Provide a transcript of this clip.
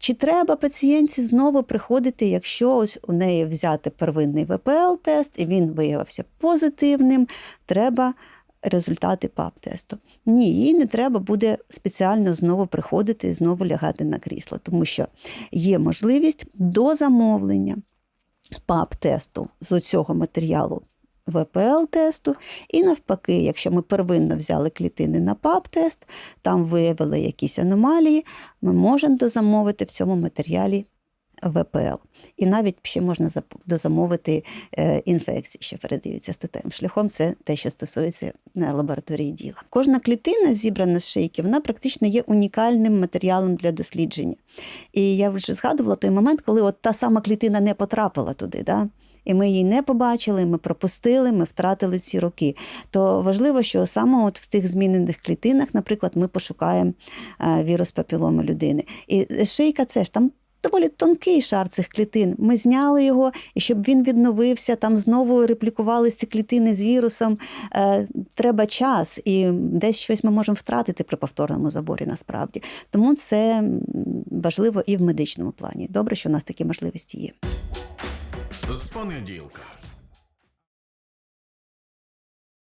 Чи треба пацієнтці знову приходити, якщо ось у неї взяти первинний ВПЛ-тест і він виявився позитивним, треба результати ПАП-тесту. Ні, їй не треба буде спеціально знову приходити і знову лягати на крісло, тому що є можливість до замовлення ПАП-тесту з цього матеріалу ВПЛ-тесту. І навпаки, якщо ми первинно взяли клітини на ПАП-тест, там виявили якісь аномалії, ми можемо дозамовити в цьому матеріалі ВПЛ. І навіть ще можна дозамовити е, інфекції, що передаються статевим шляхом. Це те, що стосується е, лабораторії діла. Кожна клітина, зібрана з шийки, вона практично є унікальним матеріалом для дослідження. І я вже згадувала той момент, коли от та сама клітина не потрапила туди. Да? І ми її не побачили, ми пропустили, ми втратили ці роки. То важливо, що саме от в цих змінених клітинах, наприклад, ми пошукаємо е, вірус папіломи людини. І шийка це ж там. Доволі тонкий шар цих клітин. Ми зняли його, і щоб він відновився, там знову реплікувалися ці клітини з вірусом. Е, треба час, і десь щось ми можемо втратити при повторному заборі насправді. Тому це важливо і в медичному плані. Добре, що у нас такі можливості є. З понеділка.